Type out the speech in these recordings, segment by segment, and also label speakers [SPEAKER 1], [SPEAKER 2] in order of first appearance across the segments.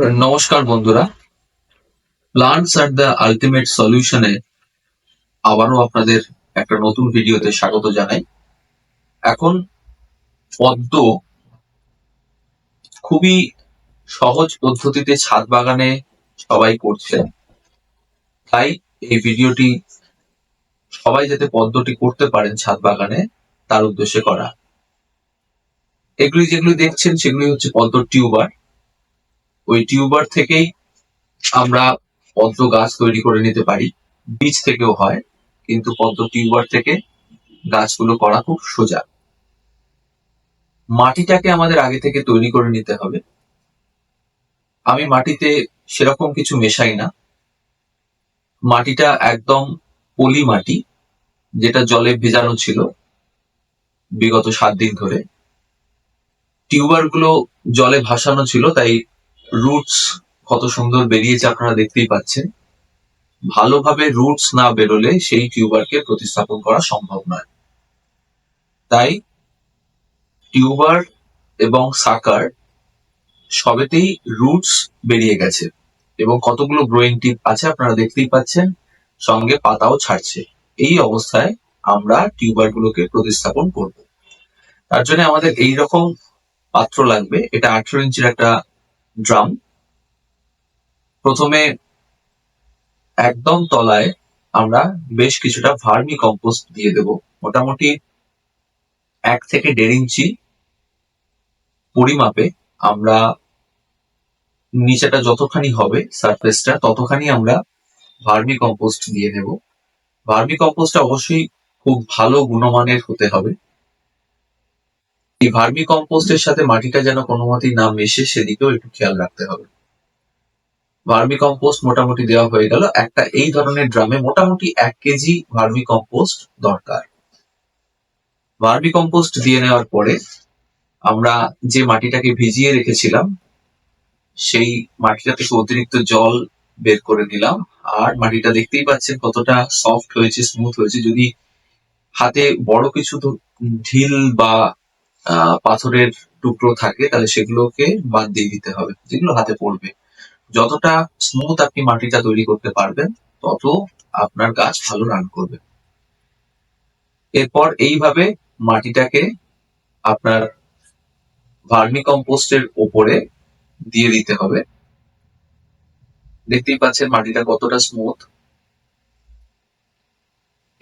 [SPEAKER 1] নমস্কার বন্ধুরা। Plants R the ultimate সলিউশনে আবারও আপনাদের একটা নতুন ভিডিওতে স্বাগত জানাই। এখন পদ্ম খুবই সহজ পদ্ধতিতে ছাদ বাগানে সবাই করছে তাই এই ভিডিওটি সবাই যাতে পদ্মটি করতে পারেন ছাদ বাগানে, তার উদ্দেশ্যে করা। এগুলি যেগুলি দেখছেন, সেগুলি হচ্ছে পদ্ম টিউবার। ওই টিউবার থেকেই আমরা পদ্ম গাছ তৈরি করে নিতে পারি। বীজ থেকেও হয়, কিন্তু পদ্ম টিউবার থেকে গাছগুলো করা খুব সোজা। মাটিটাকে আমাদের আগে থেকে তৈরি করে নিতে হবে। আমি মাটিতে সেরকম কিছু মেশাই না। মাটিটা একদম পলি মাটি যেটা জলে ভেজানো ছিল বিগত সাত দিন ধরে। টিউবারগুলো জলে ভাসানো ছিল, তাই রুটস কত সুন্দর বেরিয়েছে আপনারা দেখতেই পাচ্ছেন। ভালোভাবে রুটস না বেরোলে সেই টিউবারকে প্রতিস্থাপন করা সম্ভব নয়। তাই টিউবার এবং সাকার সবেতেই রুটস বেরিয়ে গেছে এবং কতগুলো গ্রোয়িং টিপ আছে আপনারা দেখতেই পাচ্ছেন, সঙ্গে পাতাও ছাড়ছে। এই অবস্থায় আমরা টিউবার গুলোকে প্রতিস্থাপন করব। তার জন্য আমাদের এই রকম পাত্র লাগবে। এটা আঠেরো ইঞ্চির একটা ড্রাম। প্রথমে একদম তলায় আমরা বেশ কিছুটা ভার্মি কম্পোস্ট দিয়ে দেব। মোটামুটি এক থেকে দেড় ইঞ্চি পরিমাপে আমরা নিচেটা যতখানি হবে সারফেসটা ততখানি আমরা ভার্মি কম্পোস্ট দিয়ে দেব। ভার্মি কম্পোস্টটা অবশ্যই খুব ভালো গুণমানের হতে হবে। এই ভার্মি কম্পোস্টের সাথে মাটিটা যেন কোনো মতেই না মেশে, সেদিকেও একটু খেয়াল রাখতে হবে। ভার্মি কম্পোস্ট মোটামুটি দেওয়া হয়ে গেল। একটা এই ধরনের ড্রামে মোটামুটি এক কেজি ভার্মি কম্পোস্ট দরকার। ভার্মি কম্পোস্ট দিয়ে নেওয়ার পরে আমরা যে মাটিটাকে ভিজিয়ে রেখেছিলাম, সেই মাটিটা থেকে অতিরিক্ত জল বের করে নিলাম। আর মাটিটা দেখতেই পাচ্ছেন কতটা সফট হয়েছে, স্মুথ হয়েছে। যদি হাতে বড় কিছু ঢিল বা পাথরের টুকরো থাকে, তাহলে সেগুলোকে বাদ দিয়ে দিতে হবে, যেগুলো হাতে পড়বে। যতটা স্মুথ আপনি মাটিটা তৈরি করতে পারবেন, তত আপনার গাছ ভালো রান করবে। এরপর এইভাবে মাটিটাকে আপনার ভার্মি কম্পোস্টের ওপরে দিয়ে দিতে হবে। দেখতেই পাচ্ছেন মাটিটা কতটা স্মুথ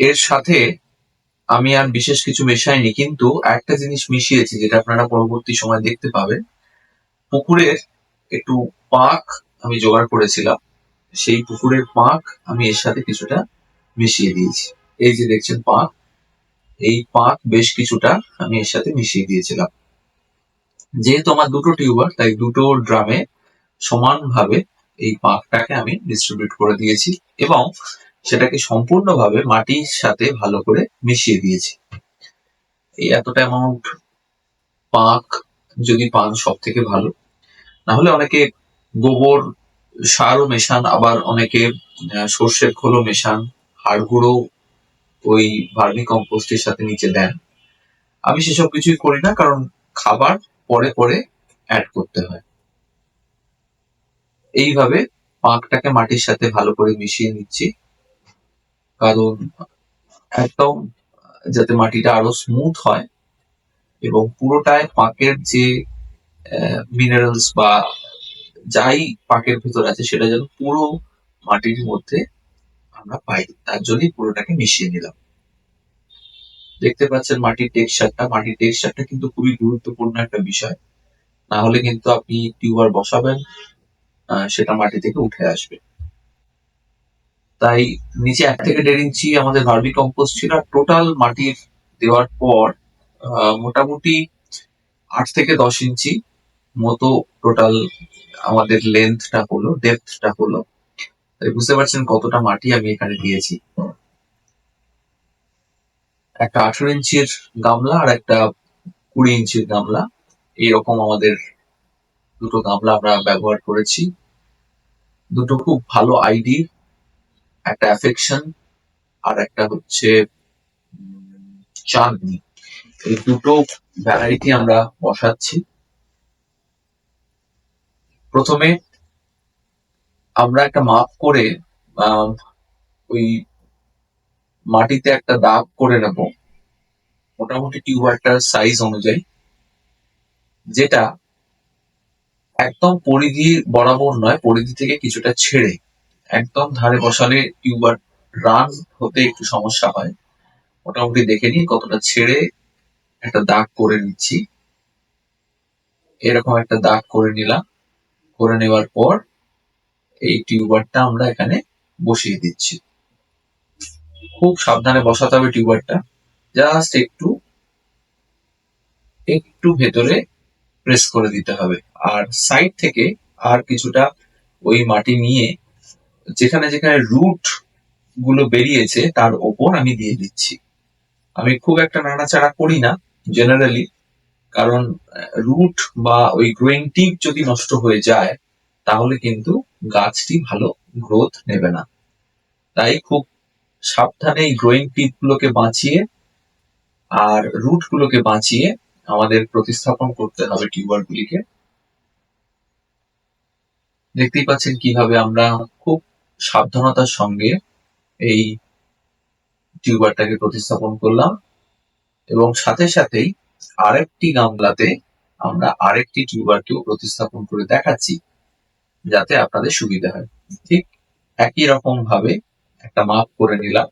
[SPEAKER 1] এর সাথে আমি আর বিশেষ কিছু মেশাইনি, কিন্তু একটা জিনিস মিশিয়েছি যেটা আপনারা পরবর্তী সময় দেখতে পাবেন। পুকুরের একটু পাক আমি জোগাড় করেছিলাম। সেই পুকুরের পাক আমি এর সাথে কিছুটা মিশিয়ে দিয়েছি। এই যে দেখছেন পাক, এই পাক বেশ কিছুটা আমি এর সাথে মিশিয়ে দিয়েছিলাম। যেহেতু আমার দুটো টিউবার, তাই দুটো ড্রামে সমানভাবে এই পাকটাকে আমি ডিস্ট্রিবিউট করে দিয়েছি এবং সেটাকে সম্পূর্ণভাবে মাটির সাথে ভালো করে মিশিয়ে দিয়েছি। এই এতটা অ্যামাউন্ট পাক যদি পান সব থেকে ভালো। না হলে অনেকে গোবর সারও মেশান, আবার অনেকে সর্ষের খোলও মেশান, হাড় গুঁড়ো ওই ভার্মি কম্পোস্টের সাথে নিচে দেন। আমি সেসব কিছুই করি না, কারণ খাবার পরে পরে অ্যাড করতে হয়। এইভাবে পাকটাকে মাটির সাথে ভালো করে মিশিয়ে নিচ্ছি। কারণ একদম যাতে মাটিটা আরও স্মুথ হয় এবং পুরোটায় পাকের যে মিনারেলস বা যাই পাকের ভেতর আছে সেটা যেন পুরো মাটির মধ্যে আমরা পাই। তার জন্যই পুরোটাকে মিশিয়ে নিলাম। দেখতে পাচ্ছেন মাটির টেক্সচারটা। মাটির টেক্সচারটা কিন্তু খুবই গুরুত্বপূর্ণ একটা বিষয়। না হলে কিন্তু আপনি টিউবার বসাবেন সেটা মাটি থেকে উঠে আসবে। তাই নিচে এক থেকে দেড় ইঞ্চি আমাদের ভার্মি কম্পোস্ট ছিল। আর টোটাল মাটির দেওয়ার পর মোটামুটি আট থেকে দশ ইঞ্চি মতো টোটাল আমাদের লেন্থটা হলো ডেপথটা হলো। তাই বুঝতে পারছেন কতটা মাটি আমি এখানে দিয়েছি। একটা আঠেরো ইঞ্চির গামলা আর একটা কুড়ি ইঞ্চির গামলা। এইরকম আমাদের দুটো গামলা আমরা ব্যবহার করেছি। দুটো খুব ভালো আইডি একটা অ্যাফেকশন আর একটা হচ্ছে চাঁদনি এই দুটো ভ্যারাইটি আমরা বসাচ্ছি। প্রথমে আমরা একটা মাপ করে ওই মাটিতে একটা দাগ করে নেব। মোটামুটি টিউবারটার সাইজ অনুযায়ী। যেটা একদম পরিধি বরাবর নয়, পরিধি থেকে কিছুটা ছেড়ে। একদম ধারে বসালে টিউবার রান হতে একটু সমস্যা হয়। মোটামুটি দেখে নিই কতটা ছেড়ে একটা দাগ করে নিচ্ছি। এরকম একটা দাগ করে নিলাম। করে নেওয়ার পর এই টিউবারটা আমরা এখানে বসিয়ে দিচ্ছি। খুব সাবধানে বসাতে হবে টিউবারটা। জাস্ট একটু একটু ভেতরে প্রেস করে দিতে হবে। আর সাইড থেকে আর কিছুটা ওই মাটি নিয়ে যেখানে যেখানে রুটগুলো বেরিয়েছে, তার ওপর আমি দিয়ে দিচ্ছি। আমি খুব একটা নাড়াচাড়া করি না জেনারেলি কারণ রুট বা ওই গ্রোয়িং টিপ যদি নষ্ট হয়ে যায়, তাহলে কিন্তু গাছটি ভালো গ্রোথ নেবে না। তাই খুব সাবধানে এই গ্রোয়িং টিপ গুলোকে বাঁচিয়ে আর রুট গুলোকে বাঁচিয়ে আমাদের প্রতিস্থাপন করতে হবে টিউবার গুলিকে। দেখতেই পাচ্ছেন কীভাবে আমরা খুব সাবধানতার সঙ্গে এই টিউবারটাকে প্রতিস্থাপন করলাম এবং সাথে সাথেই আরেকটি গামলাতে আমরা আরেকটি টিউবারকেও প্রতিস্থাপন করে দেখাচ্ছি যাতে আপনাদের সুবিধা হয়। ঠিক একই রকম ভাবে একটা মাপ করে নিলাম।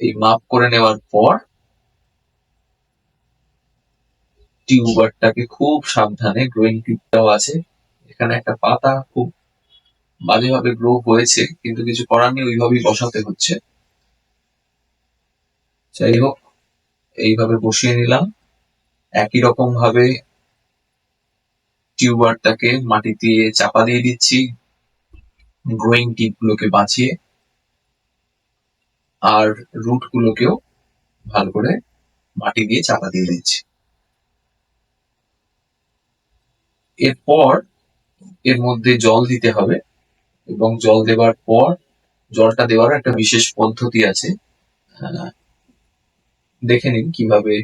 [SPEAKER 1] এই মাপ করে নেওয়ার পর টিউবারটাকে খুব সাবধানে গ্রোয়িং টিপটাও আছে। এখানে একটা পাতা খুব বাজেভাবে গ্রো হয়েছে, কিন্তু কিছু করার নেই, ওইভাবেই বসাতে হচ্ছে। যাই হোক, এইভাবে বসিয়ে নিলাম। একই রকম ভাবে টিউবারটাকে মাটি দিয়ে চাপা দিয়ে দিচ্ছি, গ্রোয়িং টিপ গুলোকে বাঁচিয়ে, আর রুট গুলোকেও ভালো করে মাটি দিয়ে চাপা দিয়ে দিচ্ছি। এরপর এর মধ্যে জল দিতে হবে। এবং জল দেওয়ার পর জলটা দেওয়ার একটা বিশেষ পদ্ধতি আছে। দেখে নিন কীভাবে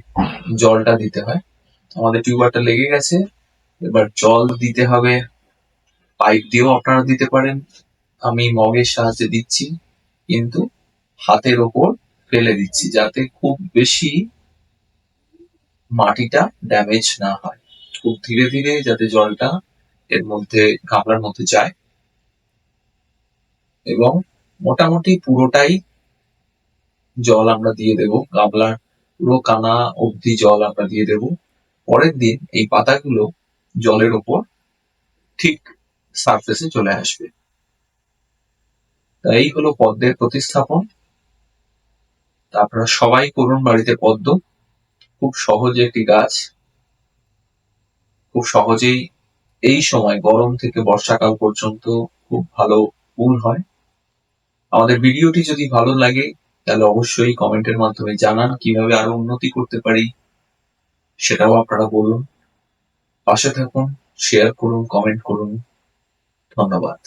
[SPEAKER 1] জলটা দিতে হয়। আমাদের টিউবারটা লেগে গেছে। এবার জল দিতে হবে। পাইপ দিয়েও আপনারা দিতে পারেন। আমি মগের সাহায্যে দিচ্ছি, কিন্তু হাতের ওপর ফেলে দিচ্ছি যাতে খুব বেশি মাটিটা ড্যামেজ না হয়। খুব ধীরে ধীরে যাতে জলটা এর মধ্যে, গামলার মধ্যে যায়। এবং মোটামুটি পুরোটাই জল আমরা দিয়ে দেব। গামলার পুরো কানা অবধি জল আমরা দিয়ে দেব। পরের দিন এই পাতাগুলো জলের ওপর ঠিক সারফেসে চলে আসবে। তা এই হলো পদ্মের প্রতিস্থাপন। আপনারা সবাই করুন বাড়িতে পদ্ম। খুব সহজে একটি গাছ। খুব সহজেই এই সময় গরম থেকে বর্ষাকাল পর্যন্ত খুব ভালো ফুল হয়। আমাদের ভিডিওটি যদি ভালো লাগে, তাহলে অবশ্যই কমেন্টের মাধ্যমে জানান কীভাবে আরও উন্নতি করতে পারি। সেটাও আপনারা বলুন। পাশে থাকুন শেয়ার করুন কমেন্ট করুন। ধন্যবাদ।